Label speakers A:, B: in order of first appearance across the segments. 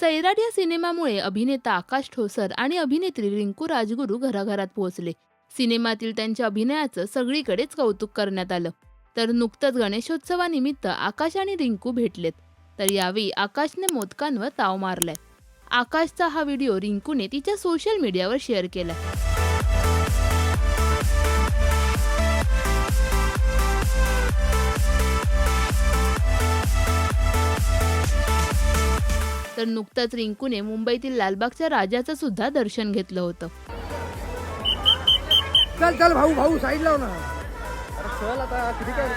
A: सैराट या सिनेमामुळे अभिनेता आकाश ठोसर आणि अभिनेत्री रिंकू राजगुरू घराघरात पोहोचले. सिनेमातील त्यांच्या अभिनयाचं सगळीकडेच कौतुक करण्यात आलं. तर नुकतंच गणेशोत्सवानिमित्त आकाश आणि रिंकू भेटलेत. तर यावेळी आकाशने मोदकांवर ताव मारलाय. आकाशचा हा व्हिडिओ रिंकूने तिच्या सोशल मीडियावर शेअर केलाय. तर नुकतंच रिंकूने मुंबईतील लालबागच्या राजाचं सुद्धा दर्शन घेतलं होतं.
B: चल चल भाऊ भाऊ साईड लाव ना.
C: चल आता किती काय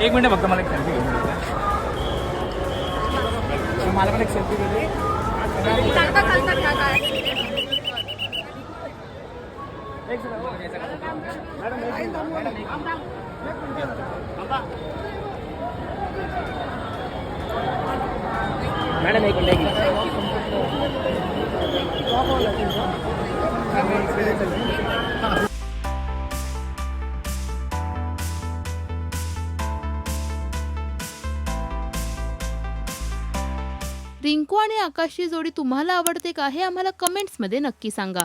C: एक मिनिट फक्त मला एक सेल्फी घेऊन मला पण एक सेल्फी घेऊ मॅडम एक मिनिट
A: रिंकू आणि आकाशची जोडी तुम्हाला आवडते का हे आम्हाला कमेंट्समध्ये नक्की सांगा.